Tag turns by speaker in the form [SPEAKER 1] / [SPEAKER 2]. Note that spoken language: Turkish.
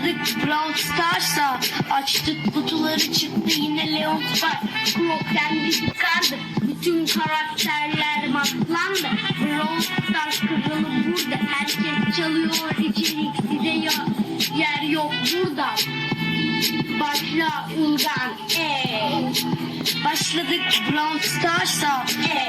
[SPEAKER 1] Başladık Brawl Stars'a Açtık. Kutuları çıktı. Yine Leon Star Croc kendi çıkardı. Bütün karakterler maklandı Brawl Stars kralı burada. Herkes çalıyor. İçerikside ya Yer yok burada. Başla Ulgan ee. Başladık Brawl Stars'a. Ee, ee.